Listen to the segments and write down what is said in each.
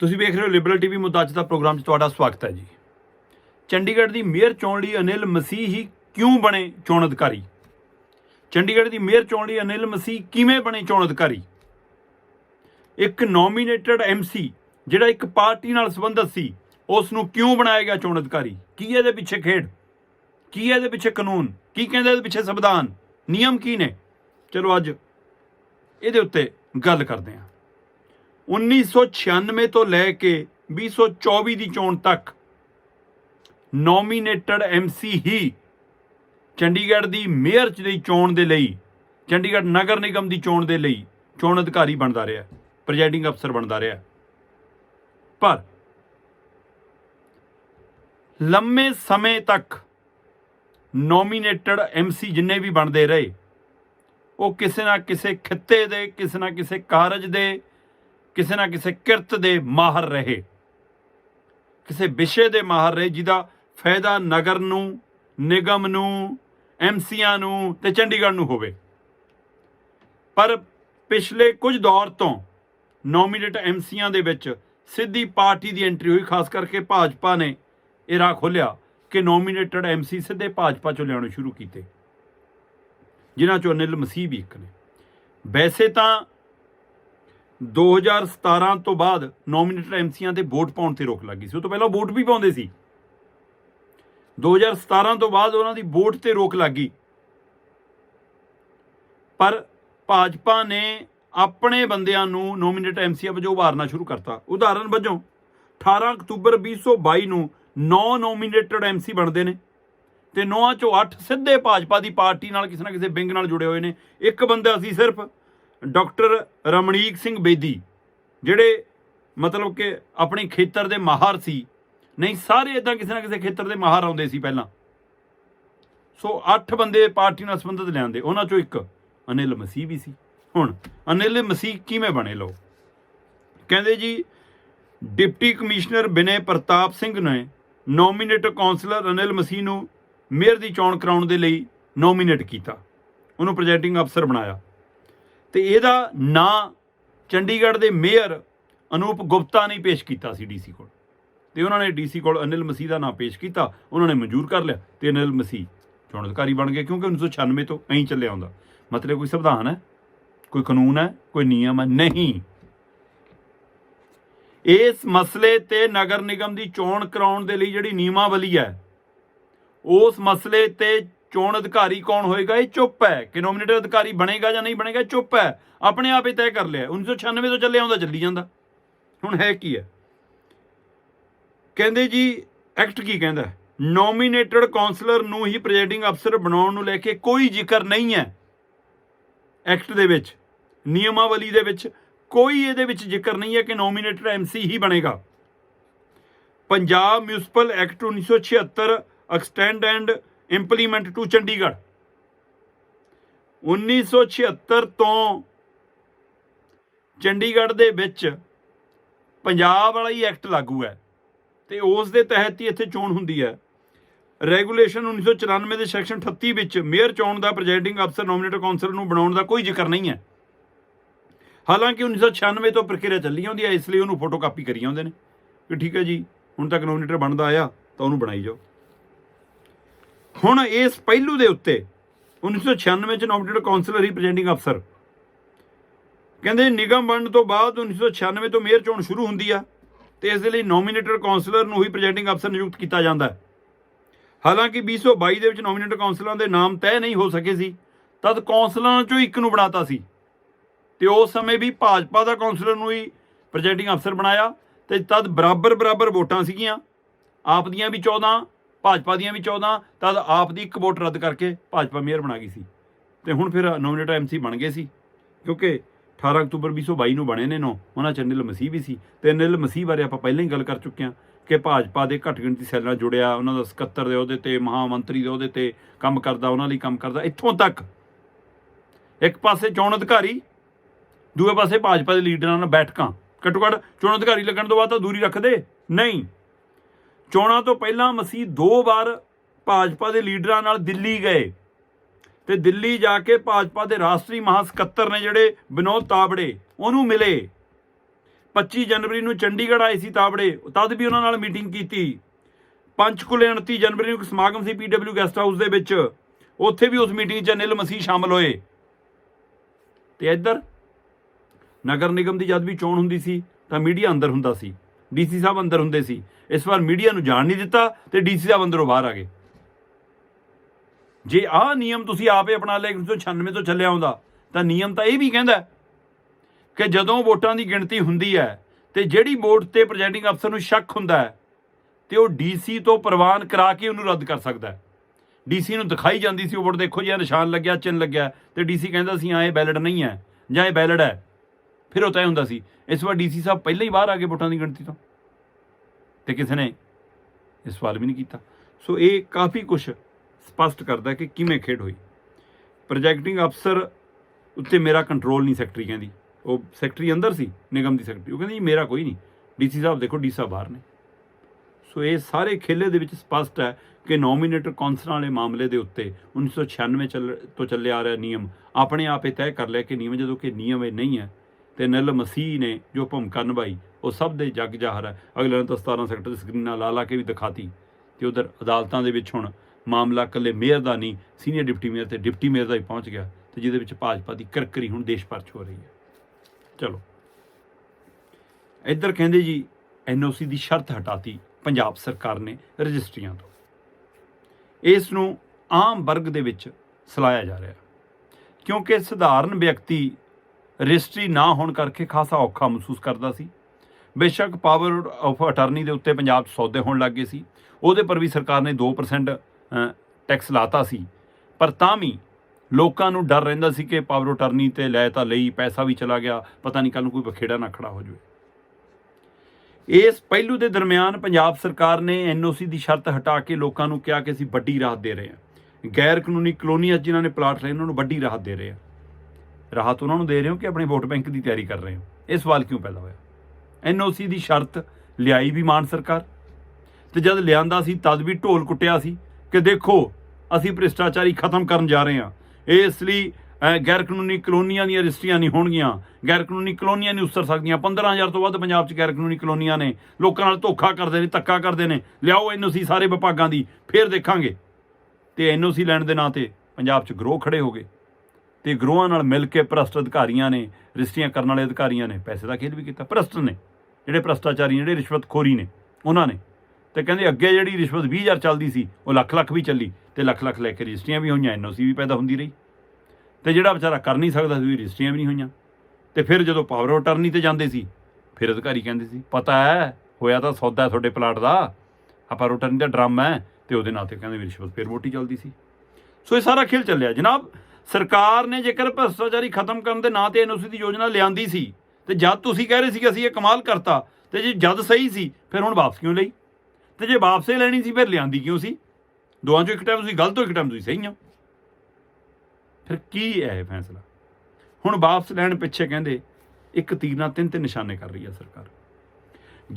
ਤੁਸੀਂ ਵੇਖ ਰਹੇ ਹੋ ਲਿਬਰਲ ਟੀਵੀ ਮੁੱਦਾ ਅੱਜ ਦਾ ਪ੍ਰੋਗਰਾਮ 'ਚ ਤੁਹਾਡਾ ਸਵਾਗਤ ਹੈ ਜੀ। ਚੰਡੀਗੜ੍ਹ ਦੀ ਮੇਅਰ ਚੋਣ ਲਈ ਅਨਿਲ ਮਸੀਹ ਹੀ ਕਿਉਂ ਬਣੇ ਚੋਣ ਅਧਿਕਾਰੀ? ਚੰਡੀਗੜ੍ਹ ਦੀ ਮੇਅਰ ਚੋਣ ਲਈ ਅਨਿਲ ਮਸੀਹ ਕਿਵੇਂ ਬਣੇ ਚੋਣ ਅਧਿਕਾਰੀ? ਇੱਕ ਨੋਮੀਨੇਟਡ ਐਮਸੀ ਜਿਹੜਾ ਇੱਕ ਪਾਰਟੀ ਨਾਲ ਸੰਬੰਧਿਤ ਸੀ ਉਸ ਨੂੰ ਕਿਉਂ ਬਣਾਇਆ ਗਿਆ ਚੋਣ ਅਧਿਕਾਰੀ? ਕੀ ਇਹਦੇ ਪਿੱਛੇ ਖੇਡ? ਕੀ ਇਹਦੇ ਪਿੱਛੇ ਕਾਨੂੰਨ? ਕੀ ਕਹਿੰਦੇ ਇਹਦੇ ਪਿੱਛੇ ਸੰਵਿਧਾਨ? ਨਿਯਮ ਕੀ ਨੇ? ਚਲੋ ਅੱਜ ਇਹਦੇ ਉੱਤੇ ਗੱਲ ਕਰਦੇ ਹਾਂ। 1996 ਤੋਂ ਲੈ ਕੇ 2024 ਦੀ ਚੋਣ ਤੱਕ ਨੋਮੀਨੇਟਡ ਐਮਸੀ ਹੀ ਚੰਡੀਗੜ੍ਹ ਦੀ ਮੇਅਰ ਦੀ ਚੋਣ ਦੇ ਲਈ, ਚੰਡੀਗੜ੍ਹ ਨਗਰ ਨਿਗਮ ਦੀ ਚੋਣ ਦੇ ਲਈ ਚੋਣ ਅਧਿਕਾਰੀ ਬਣਦਾ ਰਿਹਾ ਪ੍ਰੈਜ਼ਾਈਡਿੰਗ ਅਫਸਰ ਬਣਦਾ ਰਿਹਾ। ਪਰ ਲੰਮੇ ਸਮੇਂ ਤੱਕ ਨੋਮੀਨੇਟਡ ਐਮਸੀ ਜਿੰਨੇ ਵੀ ਬਣਦੇ ਰਹੇ, ਉਹ ਕਿਸੇ ਨਾ ਕਿਸੇ ਖਿੱਤੇ ਦੇ, ਕਿਸੇ ਨਾ ਕਿਸੇ ਕਾਰਜ ਦੇ ਕਿਸੇ ਨਾ ਕਿਸੇ ਕਿਰਤ ਦੇ ਮਾਹਰ ਰਹੇ। ਕਿਸੇ ਵਿਸ਼ੇ ਦੇ ਮਾਹਰ ਰਹੇ, ਜਿਹਦਾ ਫਾਇਦਾ ਨਗਰ ਨੂੰ, ਨਿਗਮ ਨੂੰ, ਐਮਸੀਆਂ ਨੂੰ ਤੇ ਚੰਡੀਗੜ੍ਹ ਨੂੰ ਹੋਵੇ। ਪਰ ਪਿਛਲੇ ਕੁਝ ਦੌਰ ਤੋਂ ਨੋਮੀਨੇਟ ਐਮਸੀਆਂ ਦੇ ਵਿੱਚ ਸਿੱਧੀ ਪਾਰਟੀ ਦੀ ਐਂਟਰੀ ਹੋਈ, ਖਾਸ ਕਰਕੇ ਭਾਜਪਾ ਨੇ ਇਹ ਰਾਹ ਖੋਲਿਆ ਕਿ ਨੋਮੀਨੇਟਡ ਐਮਸੀ ਸਿੱਧੇ ਭਾਜਪਾ ਚੋਂ ਲਿਆਉਣੇ ਸ਼ੁਰੂ ਕੀਤੇ। ਜਿਨ੍ਹਾਂ ਚੋਂ ਅਨਿਲ ਮਸੀਹ ਵੀ ਇੱਕ ਨੇ। ਵੈਸੇ ਤਾਂ 2017 ਤੋਂ ਬਾਅਦ ਨੋਮੀਨੇਟਡ ਐਮਸੀਆਂ ਤੇ ਵੋਟ ਪਾਉਣ ਤੇ ਰੋਕ ਲੱਗੀ ਸੀ। ਉਹ ਤੋਂ ਪਹਿਲਾਂ ਵੋਟ ਵੀ ਪਾਉਂਦੇ ਸੀ। 2017 ਤੋਂ ਬਾਅਦ ਉਹਨਾਂ ਦੀ ਵੋਟ ਤੇ ਰੋਕ ਲੱਗੀ। ਪਰ ਭਾਜਪਾ ਨੇ ਆਪਣੇ ਬੰਦਿਆਂ ਨੂੰ ਨੋਮੀਨੇਟ ਐਮਸੀਆਂ ਵਜੋਂ ਉਭਾਰਨਾ ਸ਼ੁਰੂ ਕਰਤਾ। ਉਦਾਹਰਨ ਵਜੋਂ 18 ਅਕਤੂਬਰ 2022 ਨੂੰ 9 ਨੋਮੀਨੇਟਡ ਐਮਸੀ ਬਣਦੇ ਨੇ ਤੇ ਨੌਆਂ ਚੋਂ 8 ਸਿੱਧੇ ਭਾਜਪਾ ਦੀ ਪਾਰਟੀ ਨਾਲ ਕਿਸੇ ਨਾ ਕਿਸੇ ਵਿੰਗ ਨਾਲ ਜੁੜੇ ਹੋਏ ਨੇ। ਇੱਕ ਬੰਦਾ ਸੀ ਸਿਰਫ ਡਾਕਟਰ ਰਮਣੀਕ ਸਿੰਘ ਬੇਦੀ, ਜਿਹੜੇ ਮਤਲਬ ਕਿ ਆਪਣੇ ਖੇਤਰ ਦੇ ਮਾਹਰ ਸੀ, ਨਹੀਂ, ਸਾਰੇ ਇਦਾਂ ਕਿਸੇ ਨਾ ਕਿਸੇ ਖੇਤਰ ਦੇ ਮਾਹਰ ਆਉਂਦੇ ਸੀ ਪਹਿਲਾਂ। ਸੋ 8 ਬੰਦੇ ਪਾਰਟੀ ਨਾਲ ਸੰਬੰਧਿਤ ਲਿਆਂਦੇ, ਉਹਨਾਂ ਚੋਂ ਇੱਕ ਅਨਿਲ ਮਸੀਹ ਵੀ ਸੀ। ਹੁਣ ਅਨਿਲ ਮਸੀਹ ਕਿਵੇਂ ਬਣੇ ਲੋ ਕਹਿੰਦੇ ਜੀ, ਡਿਪਟੀ ਕਮਿਸ਼ਨਰ ਬਿਨੇ ਪ੍ਰਤਾਪ ਸਿੰਘ ਨੇ ਨੋਮੀਨੇਟ ਕਾਉਂਸਲਰ ਅਨਿਲ ਮਸੀਹ ਨੂੰ ਮੇਅਰ ਦੀ ਚੋਣ ਕਰਾਉਣ ਦੇ ਲਈ ਨੋਮੀਨੇਟ ਕੀਤਾ। ਉਹਨੂੰ ਪ੍ਰੈਜ਼ਾਈਡਿੰਗ ਅਫਸਰ ਬਣਾਇਆ। ਤੇ ਇਹਦਾ ਨਾਂ ਚੰਡੀਗੜ੍ਹ ਦੇ ਮੇਅਰ ਅਨੂਪ ਗੁਪਤਾ ਨੇ ਪੇਸ਼ ਕੀਤਾ ਸੀ ਡੀਸੀ ਕੋਲ। ਤੇ ਉਹਨਾਂ ਨੇ ਡੀਸੀ ਕੋਲ ਅਨਿਲ ਮਸੀਹ ਦਾ ਨਾਂ ਪੇਸ਼ ਕੀਤਾ, ਉਹਨਾਂ ਨੇ ਮਨਜ਼ੂਰ ਕਰ ਲਿਆ ਤੇ ਅਨਿਲ ਮਸੀਹ ਚੋਣ ਅਧਿਕਾਰੀ ਬਣ ਗਏ ਕਿਉਂਕਿ 1996 ਤੋਂ ਐਂ ਚੱਲਿਆ ਹੁੰਦਾ। ਮਤਲਬ ਕੋਈ ਸੰਵਿਧਾਨ ਹੈ, ਕੋਈ ਕਾਨੂੰਨ ਹੈ, ਕੋਈ ਨਿਯਮ ਹੈ? ਨਹੀਂ। ਇਸ ਮਸਲੇ ਤੇ ਨਗਰ ਨਿਗਮ ਦੀ ਚੋਣ ਕਰਾਉਣ ਦੇ ਲਈ ਜਿਹੜੀ ਨਿਯਮਾਵਲੀ ਹੈ, ਉਸ ਮਸਲੇ ਤੇ ਚੋਣ ਅਧਿਕਾਰੀ ਕੌਣ ਹੋਏਗਾ? ਇਹ ਚੁੱਪ ਹੈ ਕਿ ਨੋਮੀਨੇਟਡ ਅਧਿਕਾਰੀ ਬਣੇਗਾ ਜਾਂ ਨਹੀਂ ਬਣੇਗਾ ਚੁੱਪ ਹੈ। ਆਪਣੇ ਆਪ ਹੀ ਤੈਅ ਕਰ ਲਿਆ। 1996 ਤੋਂ ਚੱਲਿਆ ਆਉਂਦਾ, ਚੱਲੀ ਜਾਂਦਾ। ਹੁਣ ਹੈ ਕੀ ਹੈ? ਕਹਿੰਦੇ ਜੀ ਐਕਟ ਕੀ ਕਹਿੰਦਾ ਨੋਮੀਨੇਟਡ ਕਾਉਂਸਲਰ ਨੂੰ ਹੀ ਪ੍ਰੈਜ਼ਾਈਡਿੰਗ ਅਫਸਰ ਬਣਾਉਣ ਨੂੰ ਲੈ ਕੇ ਕੋਈ ਜ਼ਿਕਰ ਨਹੀਂ ਹੈ ਐਕਟ ਦੇ ਵਿੱਚ। ਨਿਯਮਾਵਲੀ ਦੇ ਵਿੱਚ ਕੋਈ ਇਹਦੇ ਵਿੱਚ ਜ਼ਿਕਰ ਨਹੀਂ ਹੈ ਕਿ ਨੋਮੀਨੇਟਡ ਐਮਸੀ ਹੀ ਬਣੇਗਾ। Punjab municipal act 1976 extend and implement to Chandigarh 1976 ਤੋਂ ਚੰਡੀਗੜ੍ਹ ਦੇ ਵਿੱਚ ਪੰਜਾਬ ਵਾਲਾ ਹੀ ਐਕਟ ਲਾਗੂ ਹੈ ਤੇ ਉਸ ਦੇ ਤਹਿਤ ਹੀ ਇੱਥੇ ਚੋਣ ਹੁੰਦੀ ਹੈ। ਰੈਗੂਲੇਸ਼ਨ 1994 ਦੇ ਸੈਕਸ਼ਨ 38 ਵਿੱਚ ਮੇਅਰ ਚੋਣ ਦਾ ਪ੍ਰੈਜ਼ਾਈਡਿੰਗ ਅਫਸਰ ਨੋਮੀਨੇਟਰ ਕਾਉਂਸਲਰ ਨੂੰ ਬਣਾਉਣ ਦਾ ਕੋਈ ਜ਼ਿਕਰ ਨਹੀਂ ਹੈ। ਹਾਲਾਂਕਿ 1996 ਤੋਂ ਪ੍ਰਕਿਰਿਆ ਚੱਲੀ ਆਉਂਦੀ ਹੈ, ਇਸ ਲਈ ਉਹਨੂੰ ਫੋਟੋਕਾਪੀ ਕਰੀ ਜਾਂਦੇ ਨੇ ਕਿ ਠੀਕ ਹੈ ਜੀ, ਹੁਣ ਤੱਕ ਨੋਮੀਨੇਟਰ ਬਣਦਾ ਆਇਆ ਤਾਂ ਉਹਨੂੰ ਬਣਾਈ ਜਾਓ। ਹੁਣ ਇਸ ਪਹਿਲੂ ਦੇ ਉੱਤੇ 1996 ਚ ਨੋਮੀਨੇਟਡ ਕਾਉਂਸਲਰ ਹੀ ਪ੍ਰੈਜ਼ੈਂਟਿੰਗ ਅਫਸਰ ਕਹਿੰਦੇ ਨਿਗਮ ਬਣਨ ਤੋਂ ਬਾਅਦ 1996 ਤੋਂ ਮੇਅਰ ਚੋਣ ਸ਼ੁਰੂ ਹੁੰਦੀ ਆ ਤੇ ਇਸ ਦੇ ਲਈ ਨੋਮੀਨੇਟਡ ਕਾਉਂਸਲਰ ਨੂੰ ਹੀ ਪ੍ਰੈਜ਼ੈਂਟਿੰਗ ਅਫਸਰ ਨਿਯੁਕਤ ਕੀਤਾ ਜਾਂਦਾ ਹੈ। ਹਾਲਾਂਕਿ 2022 ਦੇ ਵਿੱਚ ਨੋਮੀਨੇਟਡ ਕਾਉਂਸਲਰਾਂ ਦੇ ਨਾਮ ਤੈਅ ਨਹੀਂ ਹੋ ਸਕੇ ਸੀ, ਤਦ ਕਾਉਂਸਲਰਾਂ ਚੋਂ ਇੱਕ ਨੂੰ ਬਣਾਤਾ ਸੀ ਤੇ ਉਸ ਸਮੇਂ ਵੀ ਭਾਜਪਾ ਦਾ ਕਾਉਂਸਲਰ ਨੂੰ ਹੀ ਪ੍ਰੈਜ਼ੈਂਟਿੰਗ ਅਫਸਰ ਬਣਾਇਆ ਤੇ ਤਦ ਬਰਾਬਰ ਬਰਾਬਰ ਵੋਟਾਂ ਸੀਗੀਆਂ। ਆਪ ਦੀਆਂ ਵੀ 14 ਭਾਜਪਾ ਦੀਆਂ ਵੀ 14 ਤਦ ਆਪ ਦੀ ਇੱਕ ਵੋਟ ਰੱਦ ਕਰਕੇ ਭਾਜਪਾ ਮੇਅਰ ਬਣਾ ਗਈ ਸੀ। ਤੇ ਹੁਣ ਫਿਰ ਨੋਮੀਨੇਟ ਐਮਸੀ ਬਣ ਗਏ ਸੀ। ਕਿਉਂਕਿ 18 ਅਕਤੂਬਰ 2022 ਨੂੰ ਬਣੇ ਨੇ ਨੋ, ਉਹਨਾਂ ਚ ਅਨਿਲ ਮਸੀਹ ਵੀ ਸੀ। ਤੇ ਅਨਿਲ ਮਸੀਹ ਬਾਰੇ ਆਪਾਂ ਪਹਿਲਾਂ ਹੀ ਗੱਲ ਕਰ ਚੁੱਕੇ ਹਾਂ ਕਿ ਭਾਜਪਾ ਦੇ ਘੱਟ ਗਿਣਤੀ ਸੈੱਲ ਨਾਲ ਜੁੜਿਆ, ਉਹਨਾਂ ਦਾ ਸਕੱਤਰ ਦੇ ਉਹਦੇ ਤੇ, ਮਹਾਮੰਤਰੀ ਦੇ ਉਹਦੇ ਤੇ ਕੰਮ ਕਰਦਾ, ਉਹਨਾਂ ਲਈ ਕੰਮ ਕਰਦਾ, ਇੱਥੋਂ ਤੱਕ। ਇੱਕ ਪਾਸੇ ਚੋਣ ਅਧਿਕਾਰੀ, ਦੂਏ ਪਾਸੇ ਭਾਜਪਾ ਦੇ ਲੀਡਰਾਂ ਨਾਲ ਬੈਠਕਾਂ। ਘੱਟੋ ਘੱਟ ਚੋਣ ਅਧਿਕਾਰੀ ਲੱਗਣ ਤੋਂ ਬਾਅਦ ਤਾਂ ਦੂਰੀ ਰੱਖਦੇ ਨਹੀਂ। ਚੋਣਾਂ ਤੋਂ ਪਹਿਲਾਂ ਮਸੀਹ ਦੋ ਵਾਰ ਭਾਜਪਾ ਦੇ ਲੀਡਰਾਂ ਨਾਲ ਦਿੱਲੀ ਗਏ ਤੇ ਦਿੱਲੀ ਜਾ ਕੇ ਭਾਜਪਾ ਦੇ ਰਾਸ਼ਟਰੀ ਮਹਾਸਕੱਤਰ ਨੇ ਜਿਹੜੇ ਵਿਨੋਦ ਤਾਬੜੇ, ਉਹਨੂੰ ਮਿਲੇ। 25 ਜਨਵਰੀ ਨੂੰ ਚੰਡੀਗੜ੍ਹ ਆਏ ਸੀ ਤਾਬੜੇ, ਤਦ ਵੀ ਉਹਨਾਂ ਨਾਲ ਮੀਟਿੰਗ ਕੀਤੀ। ਪੰਚਕੁਲੇ 29 ਜਨਵਰੀ ਨੂੰ ਇੱਕ ਸਮਾਗਮ ਸੀ ਪੀਡਬਲਿਊ ਗੈਸਟ ਹਾਊਸ ਦੇ ਵਿੱਚ। ਉੱਥੇ ਵੀ ਉਸ ਮੀਟਿੰਗ 'ਚ ਅਨਿਲ ਮਸੀਹ ਸ਼ਾਮਲ ਹੋਏ। ਤੇ ਇੱਧਰ ਨਗਰ ਨਿਗਮ ਦੀ ਜਦ ਵੀ ਚੋਣ ਹੁੰਦੀ ਸੀ, ਤਾਂ ਮੀਡੀਆ ਅੰਦਰ ਹੁੰਦਾ ਸੀ। ਡੀਸੀ ਸਾਹਿਬ ਅੰਦਰ ਹੁੰਦੇ ਸੀ। ਇਸ ਵਾਰ ਮੀਡੀਆ ਨੂੰ ਜਾਣ ਨਹੀਂ ਦਿੱਤਾ ਤੇ ਡੀਸੀ ਸਾਹਿਬ ਅੰਦਰੋਂ ਬਾਹਰ ਆ ਗਏ। ਜੇ ਆਹ ਨਿਯਮ ਤੁਸੀਂ ਆਪੇ ਅਪਣਾ ਲਿਆ 1996 ਤੋਂ ਚੱਲਿਆ ਆਉਂਦਾ, ਤਾਂ ਨਿਯਮ ਤਾਂ ਇਹ ਵੀ ਕਹਿੰਦਾ ਕਿ ਜਦੋਂ ਵੋਟਾਂ ਦੀ ਗਿਣਤੀ ਹੁੰਦੀ ਹੈ ਤੇ ਜਿਹੜੀ ਵੋਟ ਤੇ ਪ੍ਰੈਜ਼ਾਈਡਿੰਗ ਅਫਸਰ ਨੂੰ ਸ਼ੱਕ ਹੁੰਦਾ ਹੈ, ਤੇ ਉਹ ਡੀਸੀ ਤੋਂ ਪ੍ਰਵਾਨ ਕਰਾ ਕੇ ਉਹਨੂੰ ਰੱਦ ਕਰ ਸਕਦਾ ਹੈ। ਡੀਸੀ ਨੂੰ ਦਿਖਾਈ ਜਾਂਦੀ ਸੀ ਉਹ ਵੋਟ, ਦੇਖੋ ਜੀ, ਇਹ ਨਿਸ਼ਾਨ ਲੱਗਿਆ ਚਿੰਨ ਲੱਗਿਆ ਤੇ ਡੀਸੀ ਕਹਿੰਦਾ ਸੀ, ਹਾਂ, ਇਹ ਬੈਲਟ ਨਹੀਂ ਹੈ ਜਾਂ ਇਹ ਬੈਲਟ ਹੈ। ਫਿਰ ਉਹ ਤੈਅ ਹੁੰਦਾ ਸੀ ਇਸ ਵਾਰ ਡੀਸੀ ਸਾਹਿਬ ਪਹਿਲਾਂ ਹੀ ਬਾਹਰ ਆ ਗਏ ਵੋਟਾਂ ਦੀ ਗਿਣਤੀ ਤੋਂ। ਤੇ ਕਿਸੇ ਨੇ ਇਹ ਸਵਾਲ ਵੀ ਨਹੀਂ ਕੀਤਾ। ਸੋ ਇਹ ਕਾਫੀ ਕੁਝ ਸਪਸ਼ਟ ਕਰਦਾ ਕਿ ਕਿਵੇਂ ਖੇਡ ਹੋਈ। ਪ੍ਰੋਜੈਕਟਿੰਗ ਅਫਸਰ ਉੱਤੇ ਮੇਰਾ ਕੰਟਰੋਲ ਨਹੀਂ ਸੈਕਟਰੀ ਕਹਿੰਦੀ। ਉਹ ਸੈਕਟਰੀ ਅੰਦਰ ਸੀ, ਨਿਗਮ ਦੀ ਸੈਕਟਰੀ ਉਹ ਕਹਿੰਦੀ ਮੇਰਾ ਕੋਈ ਨਹੀਂ। ਡੀਸੀ ਸਾਹਿਬ, ਦੇਖੋ, ਡੀ ਸਾਹਿਬ ਬਾਹਰ ਨੇ। ਸੋ ਇਹ ਸਾਰੇ ਖੇਲੇ ਦੇ ਵਿੱਚ ਸਪਸ਼ਟ ਹੈ ਕਿ ਨੋਮੀਨੇਟਡ ਕੌਂਸਲਾਂ ਵਾਲੇ ਮਾਮਲੇ ਦੇ ਉੱਤੇ 1996 ਚੱਲ, ਤੋਂ ਚੱਲਿਆ ਆ ਰਿਹਾ ਨਿਯਮ। ਆਪਣੇ ਆਪ ਇਹ ਤੈਅ ਕਰ ਲਿਆ ਕਿ ਨਿਯਮ ਜਦੋਂ ਕਿ ਨਿਯਮ ਇਹ ਨਹੀਂ ਹੈ ਤੇ ਨਿਲ ਮਸੀਹ ਨੇ ਜੋ ਭੂਮਿਕਾ ਨਿਭਾਈ, ਉਹ ਸਭ ਦੇ ਜੱਗ ਜ਼ਾਹਰ ਹੈ। ਅਗਲੇ ਨੇ ਤਾਂ 17 ਸੈਕਟਰ ਦੀ ਸਕਰੀਨਾਂ ਲਾ ਲਾ ਕੇ ਵੀ ਦਿਖਾਤੀ। ਤੇ ਉਧਰ ਅਦਾਲਤਾਂ ਦੇ ਵਿੱਚ ਹੁਣ ਮਾਮਲਾ ਇਕੱਲੇ ਮੇਅਰ ਦਾ ਨਹੀਂ, ਸੀਨੀਅਰ ਡਿਪਟੀ ਮੇਅਰ ਤੇ ਡਿਪਟੀ ਮੇਅਰ ਦਾ ਹੀ ਪਹੁੰਚ ਗਿਆ ਤੇ ਜਿਹਦੇ ਵਿੱਚ ਭਾਜਪਾ ਦੀ ਕਰਕਰੀ ਹੁਣ ਦੇਸ਼ ਭਰ 'ਚ ਹੋ ਰਹੀ ਹੈ। ਚਲੋ। ਇੱਧਰ ਕਹਿੰਦੇ ਜੀ ਐਨਓਸੀ ਦੀ ਸ਼ਰਤ ਹਟਾਤੀ ਪੰਜਾਬ ਸਰਕਾਰ ਨੇ ਰਜਿਸਟਰੀਆਂ ਤੋਂ। ਇਸ ਨੂੰ ਆਮ ਵਰਗ ਦੇ ਵਿੱਚ ਸਲਾਇਆ ਜਾ ਰਿਹਾ ਕਿਉਂਕਿ ਸਧਾਰਨ ਵਿਅਕਤੀ ਰਜਿਸਟਰੀ ਨਾ ਹੋਣ ਕਰਕੇ ਖਾਸਾ ਔਖਾ ਮਹਿਸੂਸ ਕਰਦਾ ਸੀ। ਬੇਸ਼ੱਕ ਪਾਵਰ ਆਫ ਅਟਾਰਨੀ ਦੇ ਉੱਤੇ ਪੰਜਾਬ 'ਚ ਸੌਦੇ ਹੋਣ ਲੱਗੇ ਸੀ। ਉਹਦੇ ਪਰ ਵੀ ਸਰਕਾਰ ਨੇ 2% ਅ, ਟੈਕਸ ਲਾਤਾ ਸੀ। ਪਰ ਤਾਂ ਵੀ ਲੋਕਾਂ ਨੂੰ ਡਰ ਰਹਿੰਦਾ ਸੀ ਕਿ ਪਾਵਰ ਅਟਾਰਨੀ ਤੇ ਲੈ ਤਾਂ ਲਈ ਪੈਸਾ ਵੀ ਚਲਾ ਗਿਆ ਪਤਾ ਨਹੀਂ ਕੱਲ ਨੂੰ ਕੋਈ ਬਖੇੜਾ ਨਾ ਖੜਾ ਹੋ ਜਾਵੇ। ਇਸ ਪਹਿਲੂ ਦੇ ਦਰਮਿਆਨ ਪੰਜਾਬ ਸਰਕਾਰ ਨੇ ਐਨਓਸੀ ਦੀ ਸ਼ਰਤ ਹਟਾ ਕੇ ਲੋਕਾਂ ਨੂੰ ਕਿਹਾ ਕਿ ਅਸੀਂ ਵੱਡੀ ਰਾਹਤ ਦੇ ਰਹੇ ਹਾਂ। ਗੈਰ ਕਾਨੂੰਨੀ ਕਲੋਨੀਆਂ ਜਿਨ੍ਹਾਂ ਨੇ ਪਲਾਟ ਲਏ ਉਹਨਾਂ ਨੂੰ ਵੱਡੀ ਰਾਹਤ ਦੇ ਰਹੇ ਹਾਂ। ਰਾਹਤ ਉਹਨਾਂ ਨੂੰ ਦੇ ਰਹੇ ਹੋ ਕਿ ਆਪਣੇ ਵੋਟ ਬੈਂਕ ਦੀ ਤਿਆਰੀ ਕਰ ਰਹੇ ਹੋ? ਇਹ ਸਵਾਲ ਕਿਉਂ ਪੈਦਾ ਹੋਇਆ? ਐਨਓਸੀ ਦੀ ਸ਼ਰਤ ਲਿਆਈ ਵੀ ਮਾਨ ਸਰਕਾਰ ਤੇ ਜਦ ਲਿਆਂਦਾ ਸੀ, ਤਦ ਵੀ ਢੋਲ ਕੁੱਟਿਆ ਸੀ ਕਿ ਦੇਖੋ, ਅਸੀਂ ਭ੍ਰਿਸ਼ਟਾਚਾਰੀ ਖਤਮ ਕਰਨ ਜਾ ਰਹੇ ਹਾਂ। ਇਸ ਲਈ ਗੈਰ ਕਾਨੂੰਨੀ ਕਲੋਨੀਆਂ ਦੀਆਂ ਰਜਿਸਟਰੀਆਂ ਨਹੀਂ ਹੋਣਗੀਆਂ। ਗੈਰ ਕਾਨੂੰਨੀ ਕਲੋਨੀਆਂ ਨਹੀਂ ਉਸਰ ਸਕਦੀਆਂ। 15000 ਤੋਂ ਵੱਧ ਪੰਜਾਬ 'ਚ ਗੈਰ ਕਾਨੂੰਨੀ ਕਲੋਨੀਆਂ ਨੇ। ਲੋਕਾਂ ਨਾਲ ਧੋਖਾ ਕਰਦੇ ਨੇ, ਧੱਕਾ ਕਰਦੇ ਨੇ। ਲਿਆਓ ਐਨਓਸੀ ਸਾਰੇ ਵਿਭਾਗਾਂ ਦੀ, ਫੇਰ ਦੇਖਾਂਗੇ। ਤੇ ਐਨਓਸੀ ਲੈਣ ਦੇ ਨਾਂ ਤੇ ਪੰਜਾਬ 'ਚ ਗਰੋਹ ਖੜੇ ਹੋ ਗਏ। ਤੇ ਗਰੋਹਾਂ ਨਾਲ ਮਿਲ ਕੇ ਭ੍ਰਸ਼ਟ ਅਧਿਕਾਰੀਆਂ ਨੇ ਰਜਿਸਟਰੀਆਂ ਕਰਨ ਵਾਲੇ ਅਧਿਕਾਰੀਆਂ ਨੇ ਪੈਸੇ ਦਾ ਖੇਲ ਵੀ ਕੀਤਾ। ਭ੍ਰਸ਼ਟ ਨੇ ਜਿਹੜੇ ਭ੍ਰਸ਼ਟਾਚਾਰੀ ਨੇ, ਜਿਹੜੇ ਰਿਸ਼ਵਤਖੋਰੀ ਨੇ ਉਹਨਾਂ ਨੇ। ਤੇ ਕਹਿੰਦੇ ਅੱਗੇ ਜਿਹੜੀ ਰਿਸ਼ਵਤ 20000 ਚੱਲਦੀ ਸੀ ਉਹ ਲੱਖ ਲੱਖ ਵੀ ਚੱਲੀ ਤੇ ਲੱਖ ਲੱਖ ਲੈ ਕੇ ਰਜਿਸਟਰੀਆਂ ਵੀ ਹੋਈਆਂ ਐਨਓਸੀ ਵੀ ਪੈਦਾ ਹੁੰਦੀ ਰਹੀ। ਤੇ ਜਿਹੜਾ ਵਿਚਾਰਾ ਕਰ ਨਹੀਂ ਸਕਦਾ ਸੀ ਉਹ ਰਜਿਸਟਰੀਆਂ ਵੀ ਨਹੀਂ ਹੋਈਆਂ। ਤੇ ਫਿਰ ਜਦੋਂ ਪਾਵਰ ਆਫ ਅਟਾਰਨੀ ਤੇ ਜਾਂਦੇ ਸੀ ਫਿਰ ਅਧਿਕਾਰੀ ਕਹਿੰਦੇ ਸੀ ਪਤਾ ਹੈ ਹੋਇਆ ਤਾਂ ਸੌਦਾ ਤੁਹਾਡੇ ਪਲਾਟ ਦਾ। ਆਪਾਂ ਪਾਵਰ ਦਾ ਡਰਾਮਾ ਹੈ ਤੇ ਉਹਦੇ ਨਾਂ ਤੇ ਕਹਿੰਦੇ ਰਿਸ਼ਵਤ ਫਿਰ ਮੋਟੀ ਚੱਲਦੀ ਸੀ। ਸੋ ਇਹ ਸਾਰਾ ਖੇਲ ਚੱਲਿਆ। ਜਨਾਬ ਸਰਕਾਰ ਨੇ ਜੇਕਰ ਭ੍ਰਿਸ਼ਟਾਚਾਰੀ ਖਤਮ ਕਰਨ ਦੇ ਨਾਂ ਤੇ ਐਨਓਸੀ ਦੀ ਯੋਜਨਾ ਲਿਆਂਦੀ ਸੀ, ਤੇ ਜਦ ਤੁਸੀਂ ਕਹਿ ਰਹੇ ਸੀ ਕਿ ਅਸੀਂ ਇਹ ਕਮਾਲ ਕਰਤਾ, ਤੇ ਜੇ ਜਦ ਸਹੀ ਸੀ, ਫਿਰ ਹੁਣ ਵਾਪਸ ਕਿਉਂ ਲਈ? ਤੇ ਜੇ ਵਾਪਸੇ ਲੈਣੀ ਸੀ, ਫਿਰ ਲਿਆਂਦੀ ਕਿਉਂ ਸੀ? ਦੋਵਾਂ ਚੋਂ ਇੱਕ ਟਾਈਮ ਤੁਸੀਂ ਗਲਤ ਹੋ, ਇੱਕ ਟਾਈਮ ਤੁਸੀਂ ਸਹੀ ਹੋ। ਫਿਰ ਕੀ ਹੈ ਇਹ ਫੈਸਲਾ? ਹੁਣ ਵਾਪਸ ਲੈਣ ਪਿੱਛੇ ਕਹਿੰਦੇ, ਇੱਕ ਤੀਰ ਨਾਲ ਤਿੰਨ ਤਿੰਨ ਨਿਸ਼ਾਨੇ ਕਰ ਰਹੀ ਹੈ ਸਰਕਾਰ।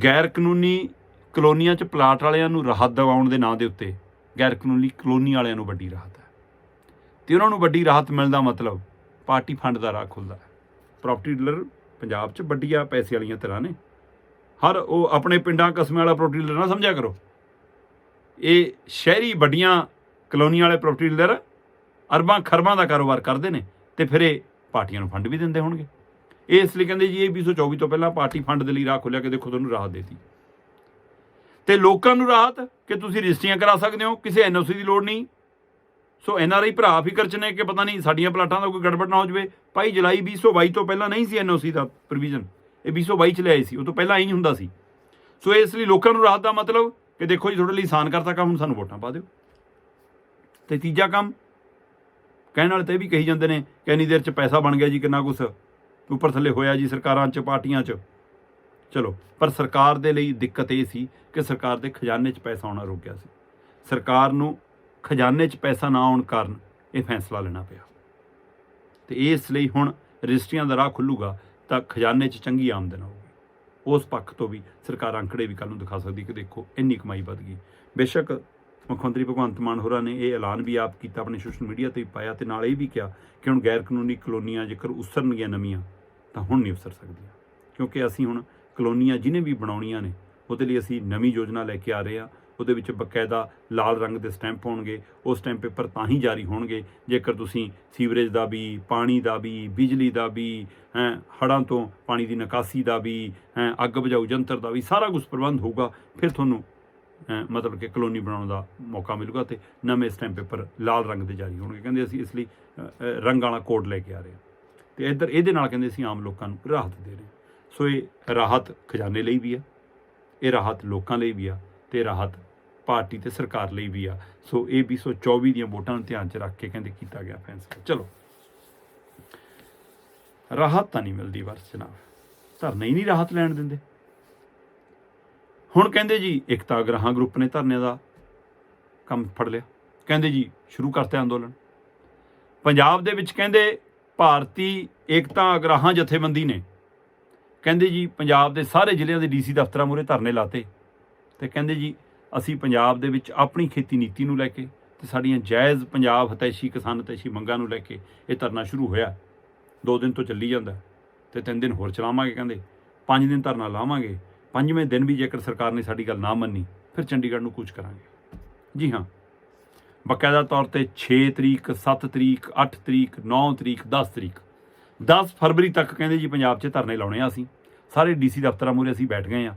ਗੈਰ ਕਾਨੂੰਨੀ ਕਲੋਨੀਆਂ 'ਚ ਪਲਾਟ ਵਾਲਿਆਂ ਨੂੰ ਰਾਹਤ ਦਿਵਾਉਣ ਦੇ ਨਾਂ ਦੇ ਉੱਤੇ ਗੈਰ ਕਾਨੂੰਨੀ ਕਲੋਨੀ ਵਾਲਿਆਂ ਨੂੰ ਵੱਡੀ ਰਾਹਤ ਹੈ। ਤੇ ਉਹਨਾਂ ਨੂੰ ਵੱਡੀ ਰਾਹਤ ਮਿਲਣ ਦਾ ਮਤਲਬ ਪਾਰਟੀ ਫੰਡ ਦਾ ਰਾਹ ਖੁੱਲਦਾ ਹੈ। ਪ੍ਰਾਪਰਟੀ ਡੀਲਰ ਪੰਜਾਬ 'ਚ ਵੱਡੀਆਂ ਪੈਸੇ ਵਾਲੀਆਂ ਤਰ੍ਹਾਂ ਨੇ। ਹਰ ਉਹ ਆਪਣੇ ਪਿੰਡਾਂ ਕਸਮਿਆਂ ਵਾਲਾ ਪ੍ਰਾਪਰਟੀ ਡੀਲਰ ਨਾ ਸਮਝਿਆ ਕਰੋ। ਇਹ ਸ਼ਹਿਰੀ ਵੱਡੀਆਂ ਕਲੋਨੀਆਂ ਵਾਲੇ ਪ੍ਰਾਪਰਟੀ ਡੀਲਰ ਅਰਬਾਂ ਖਰਬਾਂ ਦਾ ਕਾਰੋਬਾਰ ਕਰਦੇ ਨੇ ਤੇ ਫਿਰ ਇਹ ਪਾਰਟੀਆਂ ਨੂੰ ਫੰਡ ਵੀ ਦਿੰਦੇ ਹੋਣਗੇ। ਇਹ ਇਸ ਲਈ ਕਹਿੰਦੇ ਜੀ ਇਹ 224 ਤੋਂ ਪਹਿਲਾਂ ਪਾਰਟੀ ਫੰਡ ਦੇ ਲਈ ਰਾਹ ਖੋਲਿਆ ਕਿ ਦੇਖੋ ਤੁਹਾਨੂੰ ਰਾਹਤ ਦੇਤੀ। ਤੇ ਲੋਕਾਂ ਨੂੰ ਰਾਹਤ ਕਿ ਤੁਸੀਂ ਰਜਿਸਟਰੀਆਂ ਕਰਾ ਸਕਦੇ ਹੋ, ਕਿਸੇ ਐਨਓਸੀ ਦੀ ਲੋੜ ਨਹੀਂ। ਸੋ ਐੱਨ ਆਰ ਆਈ ਭਰਾ ਫਿਕਰ ਚ ਨੇ ਕਿ ਪਤਾ ਨਹੀਂ ਸਾਡੀਆਂ ਪਲਾਟਾਂ ਦਾ ਕੋਈ ਗੜਬੜ ਨਾ ਹੋ ਜਾਵੇ। ਭਾਈ ਜੁਲਾਈ 2022 ਤੋਂ ਪਹਿਲਾਂ ਨਹੀਂ ਸੀ ਐਨਓਸੀ ਦਾ ਪ੍ਰੋਵੀਜ਼ਨ ਇਹ 2022 ਚ ਲਿਆਏ ਸੀ, ਉਹ ਤੋਂ ਪਹਿਲਾਂ ਹੀ ਹੁੰਦਾ ਸੀ। ਸੋ ਇਸ ਲਈ ਲੋਕਾਂ ਨੂੰ ਰਾਹਤ ਦਾ ਮਤਲਬ ਕਿ ਦੇਖੋ ਜੀ, ਤੁਹਾਡੇ ਲਈ ਆਸਾਨ ਕਰਤਾ ਕੰਮ ਸਾਨੂੰ ਵੋਟਾਂ ਪਾ ਦਿਓ। ਤੇ ਤੀਜਾ ਕੰਮ, ਕਹਿਣ ਵਾਲੇ ਤਾਂ ਇਹ ਵੀ ਕਹੀ ਜਾਂਦੇ ਨੇ ਕਿ ਇੰਨੀ ਦੇਰ ਚ ਪੈਸਾ ਬਣ ਗਿਆ ਜੀ, ਕਿੰਨਾ ਕੁਛ ਉੱਪਰ ਥੱਲੇ ਹੋਇਆ ਜੀ, ਸਰਕਾਰਾਂ ਚ, ਪਾਰਟੀਆਂ ਚ। ਚਲੋ, ਪਰ ਸਰਕਾਰ ਦੇ ਲਈ ਦਿੱਕਤ ਇਹ ਸੀ ਕਿ ਸਰਕਾਰ ਦੇ ਖਜ਼ਾਨੇ 'ਚ ਪੈਸਾ ਆਉਣਾ ਰੁਕ ਗਿਆ ਸੀ। ਸਰਕਾਰ ਨੂੰ ਖਜ਼ਾਨੇ 'ਚ ਪੈਸਾ ਨਾ ਆਉਣ ਕਾਰਨ ਇਹ ਫੈਸਲਾ ਲੈਣਾ ਪਿਆ। ਤੇ ਇਸ ਲਈ ਹੁਣ ਰਜਿਸਟਰੀਆਂ ਦਾ ਰਾਹ ਖੁੱਲੂਗਾ ਤਾਂ ਖਜ਼ਾਨੇ 'ਚ ਚੰਗੀ ਆਮਦਨ ਆਊਗੀ। ਉਸ ਪੱਖ ਤੋਂ ਵੀ ਸਰਕਾਰ ਅੰਕੜੇ ਵੀ ਕੱਲ ਨੂੰ ਦਿਖਾ ਸਕਦੀ ਕਿ ਦੇਖੋ ਇੰਨੀ ਕਮਾਈ ਵਧ ਗਈ। ਬੇਸ਼ੱਕ ਮੁੱਖ ਮੰਤਰੀ ਭਗਵੰਤ ਮਾਨ ਹੋਰਾਂ ਨੇ ਇਹ ਐਲਾਨ ਵੀ ਆਪ ਕੀਤਾ, ਆਪਣੇ ਸੋਸ਼ਲ ਮੀਡੀਆ ਤੇ ਵੀ ਪਾਇਆ ਤੇ ਨਾਲ ਇਹ ਵੀ ਕਿਹਾ ਕਿ ਹੁਣ ਗੈਰ ਕਾਨੂੰਨੀ ਕਲੋਨੀਆਂ ਜੇਕਰ ਉਸਰਨਗੀਆਂ ਨਵੀਆਂ ਤਾਂ ਹੁਣ ਨਹੀਂ ਉਸਰ ਸਕਦੀਆਂ। ਕਿਉਂਕਿ ਅਸੀਂ ਹੁਣ ਕਲੋਨੀਆਂ ਜਿਹਨੇ ਵੀ ਬਣਾਉਣੀਆਂ ਨੇ, ਉਹਦੇ ਲਈ ਅਸੀਂ ਨਵੀਂ ਯੋਜਨਾ ਲੈ ਕੇ ਆ ਰਹੇ ਹਾਂ। ਉਹਦੇ ਵਿੱਚ ਬਕਾਇਦਾ ਲਾਲ ਰੰਗ ਦੇ ਸਟੈਂਪ ਹੋਣਗੇ, ਉਹ ਸਟੈਂਪ ਪੇਪਰ ਤਾਂ ਹੀ ਜਾਰੀ ਹੋਣਗੇ, ਜੇਕਰ ਤੁਸੀਂ ਸੀਵਰੇਜ ਦਾ ਵੀ, ਪਾਣੀ ਦਾ ਵੀ, ਬਿਜਲੀ ਦਾ ਵੀ, ਹੈਂ, ਹੜ੍ਹਾਂ ਤੋਂ ਪਾਣੀ ਦੀ ਨਿਕਾਸੀ ਦਾ ਵੀ, ਹੈਂ, ਅੱਗ ਬੁਝਾਊ ਯੰਤਰ ਦਾ ਵੀ ਸਾਰਾ ਕੁਝ ਪ੍ਰਬੰਧ ਹੋਊਗਾ, ਫਿਰ ਤੁਹਾਨੂੰ ਮਤਲਬ ਕਿ ਕਲੋਨੀ ਬਣਾਉਣ ਦਾ ਮੌਕਾ ਮਿਲੂਗਾ ਤੇ ਨਵੇਂ ਸਟੈਂਪ ਪੇਪਰ ਲਾਲ ਰੰਗ ਦੇ ਜਾਰੀ ਹੋਣਗੇ। ਕਹਿੰਦੇ ਅਸੀਂ ਇਸ ਲਈ ਰੰਗ ਵਾਲਾ ਕੋਡ ਲੈ ਕੇ ਆ ਰਹੇ ਹਾਂ। ਤੇ ਇੱਧਰ ਇਹਦੇ ਨਾਲ ਕਹਿੰਦੇ ਅਸੀਂ ਆਮ ਲੋਕਾਂ ਨੂੰ ਰਾਹਤ ਦੇ ਰਹੇ ਸੋ ਇਹ ਰਾਹਤ ਖਜ਼ਾਨੇ ਲਈ ਵੀ ਆ, ਇਹ ਰਾਹਤ ਲੋਕਾਂ ਲਈ ਵੀ ਆ, ਤੇ ਰਾਹਤ ਪਾਰਟੀ ਤੇ ਸਰਕਾਰ ਲਈ ਵੀ ਆ। ਸੋ ਇਹ 2024 ਦੀਆਂ ਵੋਟਾਂ ਨੂੰ ਧਿਆਨ 'ਚ ਰੱਖ ਕੇ ਕਹਿੰਦੇ ਕੀਤਾ ਗਿਆ ਫੈਸਲਾ ਚਲੋ। ਰਾਹਤ ਤਾਂ ਨਹੀਂ ਮਿਲਦੀ ਵਰਸ ਜਨਾਬ ਧਰਨੇ ਹੀ ਨਹੀਂ ਰਾਹਤ ਲੈਣ ਦਿੰਦੇ। ਹੁਣ ਕਹਿੰਦੇ ਜੀ ਇਕਤਾ ਗ੍ਰਾਹਾਂ ਗਰੁੱਪ ਨੇ ਧਰਨੇ ਦਾ ਕੰਮ ਫੜ ਲਿਆ। ਕਹਿੰਦੇ ਜੀ, ਸ਼ੁਰੂ ਕਰਤੇ ਅੰਦੋਲਨ। ਪੰਜਾਬ ਦੇ ਵਿੱਚ ਕਹਿੰਦੇ ਭਾਰਤੀ ਏਕਤਾ ਅਗਰਾਹਾਂ ਜਥੇਬੰਦੀ ਨੇ ਕਹਿੰਦੇ ਜੀ, ਪੰਜਾਬ ਦੇ ਸਾਰੇ ਜ਼ਿਲ੍ਹਿਆਂ ਦੇ ਡੀਸੀ ਦਫ਼ਤਰਾਂ ਮੂਹਰੇ ਧਰਨੇ ਲਾਤੇ। ਤੇ ਕਹਿੰਦੇ ਜੀ ਅਸੀਂ ਪੰਜਾਬ ਦੇ ਵਿੱਚ ਆਪਣੀ ਖੇਤੀ ਨੀਤੀ ਨੂੰ ਲੈ ਕੇ ਤੇ ਸਾਡੀਆਂ ਜਾਇਜ਼ ਪੰਜਾਬ ਹਤੈਸ਼ੀ, ਕਿਸਾਨ ਹਤੈਸ਼ੀ ਮੰਗਾਂ ਨੂੰ ਲੈ ਕੇ ਇਹ ਧਰਨਾ ਸ਼ੁਰੂ ਹੋਇਆ। ਦੋ ਦਿਨ ਤੋਂ ਚੱਲੀ ਜਾਂਦਾ ਤੇ ਤਿੰਨ ਦਿਨ ਹੋਰ ਚਲਾਵਾਂਗੇ ਕਹਿੰਦੇ, ਪੰਜ ਦਿਨ ਧਰਨਾ ਲਾਵਾਂਗੇ, ਪੰਜਵੇਂ ਦਿਨ ਵੀ ਜੇਕਰ ਸਰਕਾਰ ਨੇ ਸਾਡੀ ਗੱਲ ਨਾ ਮੰਨੀ, ਫਿਰ ਚੰਡੀਗੜ੍ਹ ਨੂੰ ਕੂਚ ਕਰਾਂਗੇ। ਜੀ ਹਾਂ, ਬਕਾਇਦਾ ਤੌਰ ਤੇ 6 ਤਰੀਕ 7 ਤਰੀਕ 8 ਤਰੀਕ 9 ਤਰੀਕ 10 ਤਰੀਕ। 10 ਫਰਵਰੀ ਤੱਕ ਕਹਿੰਦੇ ਜੀ ਪੰਜਾਬ 'ਚ ਧਰਨੇ ਲਾਉਣੇ ਆ ਅਸੀਂ। ਸਾਰੇ ਡੀਸੀ ਦਫ਼ਤਰਾਂ ਮੂਹਰੇ ਅਸੀਂ ਬੈਠ ਗਏ ਆ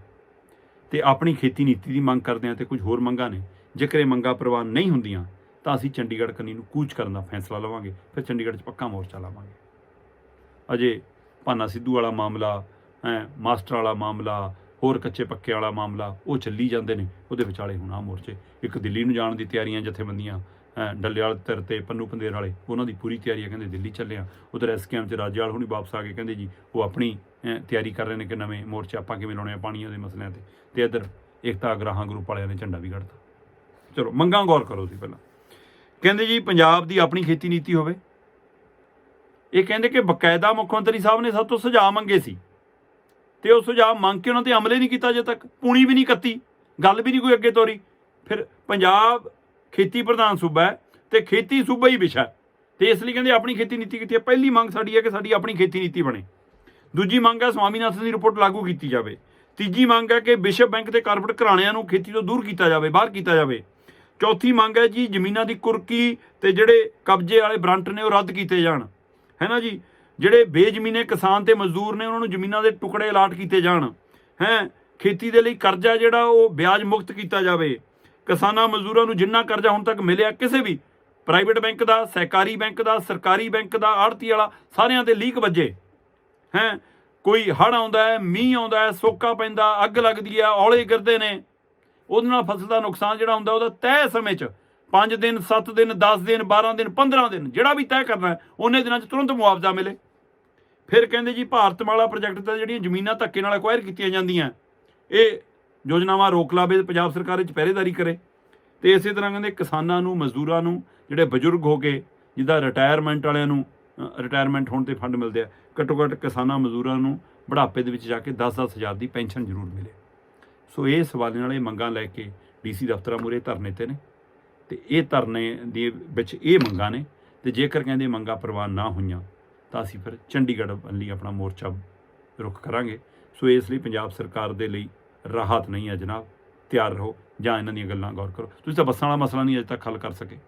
ਤੇ ਆਪਣੀ ਖੇਤੀ ਨੀਤੀ ਦੀ ਮੰਗ ਕਰਦੇ ਹਾਂ ਤੇ ਕੁਝ ਹੋਰ ਮੰਗਾਂ ਨੇ। ਜੇਕਰ ਇਹ ਮੰਗਾਂ ਪ੍ਰਵਾਨ ਨਹੀਂ ਹੁੰਦੀਆਂ ਤਾਂ ਅਸੀਂ ਚੰਡੀਗੜ੍ਹ ਕੰਨੀ ਨੂੰ ਕੂਚ ਕਰਨ ਦਾ ਫੈਸਲਾ ਲਵਾਂਗੇ ਫਿਰ ਚੰਡੀਗੜ੍ਹ 'ਚ ਪੱਕਾ ਮੋਰਚਾ ਲਾਵਾਂਗੇ। ਅਜੇ ਭਾਨਾ ਸਿੱਧੂ ਵਾਲਾ ਮਾਮਲਾ ਹੈ ਮਾਸਟਰ ਵਾਲਾ ਮਾਮਲਾ ਹੋਰ ਕੱਚੇ ਪੱਕੇ ਵਾਲਾ ਮਾਮਲਾ ਉਹ ਚੱਲੀ ਜਾਂਦੇ ਨੇ ਉਹਦੇ ਵਿਚਾਲੇ ਹੁਣ ਆ ਮੋਰਚੇ। ਇੱਕ ਦਿੱਲੀ ਨੂੰ ਜਾਣ ਦੀ ਤਿਆਰੀਆਂ ਜਥੇਬੰਦੀਆਂ ਹੈਂ, ਡੱਲੇਵਾਲ ਧਿਰ ਤੇ ਪੰਨੂ ਪੰਦੇਰ ਵਾਲੇ ਉਹਨਾਂ ਦੀ ਪੂਰੀ ਤਿਆਰੀ ਹੈ ਕਹਿੰਦੇ ਦਿੱਲੀ ਚੱਲੇ ਆ। ਉਧਰ ਐਸਕੇਐਮ ਚ ਰਾਜੇਵਾਲ ਹੁਣੀ ਵਾਪਸ ਆ ਕੇ ਕਹਿੰਦੇ ਜੀ ਉਹ ਆਪਣੀ ਤਿਆਰੀ ਕਰ ਰਹੇ ਨੇ ਕਿ ਨਵੇਂ ਮੋਰਚੇ ਆਪਾਂ ਕਿਵੇਂ ਲਾਉਣੇ ਆ ਪਾਣੀਆਂ ਦੇ ਮਸਲਿਆਂ ਤੇ। ਤੇ ਇੱਧਰ ਏਕਤਾ ਅਗਰਾਹਾਂ ਗਰੁੱਪ ਵਾਲਿਆਂ ਨੇ ਝੰਡਾ ਵੀ ਕੱਢਤਾ। ਚਲੋ, ਮੰਗਾਂ ਗੌਰ ਕਰੋ ਸੀ ਪਹਿਲਾਂ। ਕਹਿੰਦੇ ਜੀ, ਪੰਜਾਬ ਦੀ ਆਪਣੀ ਖੇਤੀ ਨੀਤੀ ਹੋਵੇ। ਇਹ ਕਹਿੰਦੇ ਕਿ ਬਕਾਇਦਾ ਮੁੱਖ ਮੰਤਰੀ ਸਾਹਿਬ ਨੇ ਸਭ ਤੋਂ ਸੁਝਾਅ ਮੰਗੇ ਸੀ। ਤੇ ਉਹ ਸੁਝਾਅ ਮੰਗ ਕੇ ਉਹਨਾਂ ਤੇ ਅਮਲੇ ਨਹੀਂ ਕੀਤਾ ਅਜੇ ਤੱਕ। ਪੂਣੀ ਵੀ ਨਹੀਂ ਕੱਤੀ, ਗੱਲ ਵੀ ਨਹੀਂ ਕੋਈ ਅੱਗੇ ਤੋਰੀ। ਫਿਰ ਪੰਜਾਬ ਖੇਤੀ ਪ੍ਰਧਾਨ ਸੂਬਾ ਹੈ ਤੇ ਖੇਤੀ ਸੂਬਾ ਹੀ ਵਿਸ਼ਾ ਹੈ। ਤੇ ਇਸ ਲਈ ਕਹਿੰਦੇ ਆਪਣੀ ਖੇਤੀ ਨੀਤੀ ਕੀਤੀ ਹੈ। ਪਹਿਲੀ ਮੰਗ ਸਾਡੀ ਹੈ ਕਿ ਸਾਡੀ ਆਪਣੀ ਖੇਤੀ ਨੀਤੀ ਬਣੇ। ਦੂਜੀ ਮੰਗ ਹੈ ਸਵਾਮੀਨਾਥਨ ਦੀ ਰਿਪੋਰਟ ਲਾਗੂ ਕੀਤੀ ਜਾਵੇ। ਤੀਜੀ ਮੰਗ ਹੈ ਕਿ ਵਿਸ਼ਵ ਬੈਂਕ ਤੇ ਕਾਰਪੋਰੇਟ ਘਰਾਣਿਆਂ ਨੂੰ ਖੇਤੀ ਤੋਂ ਦੂਰ ਕੀਤਾ ਜਾਵੇ, ਬਾਹਰ ਕੀਤਾ ਜਾਵੇ। ਚੌਥੀ ਮੰਗ ਹੈ ਜੀ, ਜ਼ਮੀਨਾਂ ਦੀ ਕੁਰਕੀ ਤੇ ਜਿਹੜੇ ਕਬਜ਼ੇ ਵਾਲੇ ਬਰੰਟ ਨੇ ਉਹ ਰੱਦ ਕੀਤੇ ਜਾਣ। ਹੈ ਨਾ ਜੀ? ਜਿਹੜੇ ਬੇਜ਼ਮੀਨੇ ਕਿਸਾਨ ਤੇ ਮਜ਼ਦੂਰ ਨੇ, ਉਹਨਾਂ ਨੂੰ ਜ਼ਮੀਨਾਂ ਦੇ ਟੁਕੜੇ ਅਲਾਟ ਕੀਤੇ ਜਾਣ। ਹੈ? ਖੇਤੀ ਦੇ ਲਈ ਕਰਜ਼ਾ ਜਿਹੜਾ, ਉਹ ਵਿਆਜ ਮੁਕਤ ਕੀਤਾ ਜਾਵੇ। ਕਿਸਾਨਾਂ, ਮਜ਼ਦੂਰਾਂ ਨੂੰ ਜਿੰਨਾ ਕਰਜ਼ਾ ਹੁਣ ਤੱਕ ਮਿਲਿਆ, ਕਿਸੇ ਵੀ ਪ੍ਰਾਈਵੇਟ ਬੈਂਕ ਦਾ, ਸਹਿਕਾਰੀ ਬੈਂਕ ਦਾ, ਸਰਕਾਰੀ ਬੈਂਕ ਦਾ ਆੜਤੀ ਵਾਲਾ, ਸਾਰਿਆਂ ਦੇ ਲੀਕ ਵੱਜੇ। ਹੈ? ਕੋਈ ਹੜ੍ਹ ਆਉਂਦਾ ਹੈ, ਮੀਂਹ ਆਉਂਦਾ ਹੈ, ਸੋਕਾ ਪੈਂਦਾ, ਅੱਗ ਲੱਗਦੀ ਹੈ, ਔਲੇ ਗਿਰਦੇ ਨੇ। ਉਹਦੇ ਨਾਲ ਫਸਲ ਦਾ ਨੁਕਸਾਨ ਜਿਹੜਾ ਹੁੰਦਾ, ਉਹਦਾ ਤੈਅ ਸਮੇਂ 'ਚ 5 ਦਿਨ 7 ਦਿਨ 10 ਦਿਨ 12 ਦਿਨ 15 ਦਿਨ, ਜਿਹੜਾ ਵੀ ਤੈਅ ਕਰਨਾ ਉਹਨੇ ਦਿਨਾਂ 'ਚ ਤੁਰੰਤ ਮੁਆਵਜ਼ਾ ਮਿਲੇ। ਫਿਰ ਕਹਿੰਦੇ ਜੀ ਭਾਰਤਮਾਲਾ ਪ੍ਰੋਜੈਕਟ ਤੇ ਜਿਹੜੀਆਂ ਜ਼ਮੀਨਾਂ ਧੱਕੇ ਨਾਲ ਅਕਵਾਇਰ ਕੀਤੀਆਂ ਜਾਂਦੀਆਂ, ਇਹ ਯੋਜਨਾਵਾਂ ਰੋਕ ਲਾਵੇ, ਪੰਜਾਬ ਸਰਕਾਰ ਵਿੱਚ ਪਹਿਰੇਦਾਰੀ ਕਰੇ। ਤੇ ਇਸੇ ਤਰ੍ਹਾਂ ਕਹਿੰਦੇ, ਕਿਸਾਨਾਂ ਨੂੰ, ਮਜ਼ਦੂਰਾਂ ਨੂੰ, ਜਿਹੜੇ ਬਜ਼ੁਰਗ ਹੋ ਕੇ, ਜਿੱਦਾਂ ਰਿਟਾਇਰਮੈਂਟ ਵਾਲਿਆਂ ਨੂੰ ਰਿਟਾਇਰਮੈਂਟ ਹੋਣ ਤੇ ਫੰਡ ਮਿਲਦੇ ਆ ਘੱਟੋ ਘੱਟ ਕਿਸਾਨਾਂ ਮਜ਼ਦੂਰਾਂ ਨੂੰ ਬੁਢਾਪੇ ਦੇ ਵਿੱਚ ਜਾ ਕੇ 10-10 ਹਜ਼ਾਰ ਦੀ ਪੈਨਸ਼ਨ ਜ਼ਰੂਰ ਮਿਲੇ। ਸੋ ਇਹ ਸਵਾਲਾਂ ਨਾਲ ਇਹ ਮੰਗਾਂ ਲੈ ਕੇ ਡੀਸੀ ਦਫ਼ਤਰਾਂ ਮੂਹਰੇ ਧਰਨੇ ਤੇ ਨੇ ਤੇ ਇਹ ਧਰਨੇ ਦੇ ਵਿੱਚ ਇਹ ਮੰਗਾਂ ਨੇ ਤੇ ਜੇਕਰ ਕਹਿੰਦੇ ਮੰਗਾਂ ਪ੍ਰਵਾਨ ਨਾ ਹੋਈਆਂ ਤਾਂ ਅਸੀਂ ਫਿਰ ਚੰਡੀਗੜ੍ਹ ਲਈ ਆਪਣਾ ਮੋਰਚਾ ਰੁਖ ਕਰਾਂਗੇ। ਸੋ ਇਸ ਲਈ ਪੰਜਾਬ ਸਰਕਾਰ ਦੇ ਲਈ ਰਾਹਤ ਨਹੀਂ ਹੈ ਜਨਾਬ, ਤਿਆਰ ਰਹੋ ਜਾਂ ਇਹਨਾਂ ਦੀਆਂ ਗੱਲਾਂ ਗੌਰ ਕਰੋ। ਤੁਸੀਂ ਤਾਂ ਬੱਸਾਂ ਵਾਲਾ ਮਸਲਾ ਨਹੀਂ ਅਜੇ ਤੱਕ ਹੱਲ ਕਰ ਸਕੇ।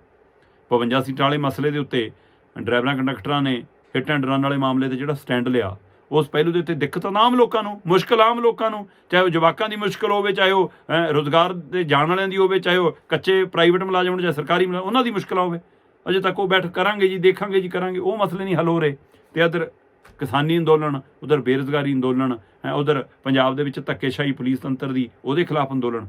52 ਸੀਟਾਂ ਵਾਲੇ ਮਸਲੇ ਦੇ ਉੱਤੇ ਡਰਾਈਵਰਾਂ, ਕੰਡਕਟਰਾਂ ਨੇ ਹਿੱਟ ਐਂਡ ਰਨ ਵਾਲੇ ਮਾਮਲੇ ਤੇ ਜਿਹੜਾ ਸਟੈਂਡ ਲਿਆ ਉਸ ਪਹਿਲੂ ਦੇ ਉੱਤੇ ਦਿੱਕਤਾਂ ਆਮ ਲੋਕਾਂ ਨੂੰ ਮੁਸ਼ਕਲ ਆਮ ਲੋਕਾਂ ਨੂੰ ਚਾਹੇ ਉਹ ਜਵਾਕਾਂ ਦੀ ਮੁਸ਼ਕਲ ਹੋਵੇ ਚਾਹੇ ਉਹ ਅਹ, ਰੁਜ਼ਗਾਰ ਦੇ ਜਾਣ ਵਾਲਿਆਂ ਦੀ ਹੋਵੇ ਚਾਹੇ ਉਹ ਕੱਚੇ ਪ੍ਰਾਈਵੇਟ ਮੁਲਾਜ਼ਮ ਹੋਣ ਚਾਹੇ ਸਰਕਾਰੀ ਮੁਲਾਜ਼ਮ ਉਹਨਾਂ ਦੀ ਮੁਸ਼ਕਲ ਹੋਵੇ। ਅਜੇ ਤੱਕ ਉਹ ਬੈਠ ਕਰਾਂਗੇ ਜੀ ਦੇਖਾਂਗੇ ਜੀ ਕਰਾਂਗੇ ਉਹ ਮਸਲੇ ਨਹੀਂ ਹੱਲ ਹੋ ਰਹੇ। ਤੇ ਇੱਧਰ ਕਿਸਾਨੀ ਅੰਦੋਲਨ ਉਧਰ ਬੇਰੁਜ਼ਗਾਰੀ ਅੰਦੋਲਨ ਉਧਰ ਪੰਜਾਬ ਦੇ ਵਿੱਚ ਧੱਕੇਸ਼ਾਹੀ ਪੁਲਿਸ ਤੰਤਰ ਦੀ ਉਹਦੇ ਖਿਲਾਫ ਅੰਦੋਲਨ।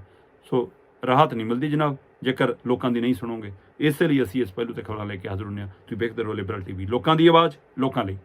ਸੋ ਰਾਹਤ ਨਹੀਂ ਮਿਲਦੀ ਜਨਾਬ। ਜੇਕਰ ਲੋਕਾਂ ਦੀ ਨਹੀਂ ਸੁਣੋਗੇ, ਇਸੇ ਲਈ ਅਸੀਂ ਇਸ ਪਹਿਲੂ ਤੇ ਖਬਰਾਂ ਲੈ ਕੇ ਹਾਜ਼ਰ ਹੁੰਦੇ ਹਾਂ। ਤੁਸੀਂ ਵੇਖਦੇ ਰਹੋ ਲਿਬਰਲ ਟੀਵੀ ਲੋਕਾਂ ਦੀ ਆਵਾਜ਼, ਲੋਕਾਂ ਲਈ।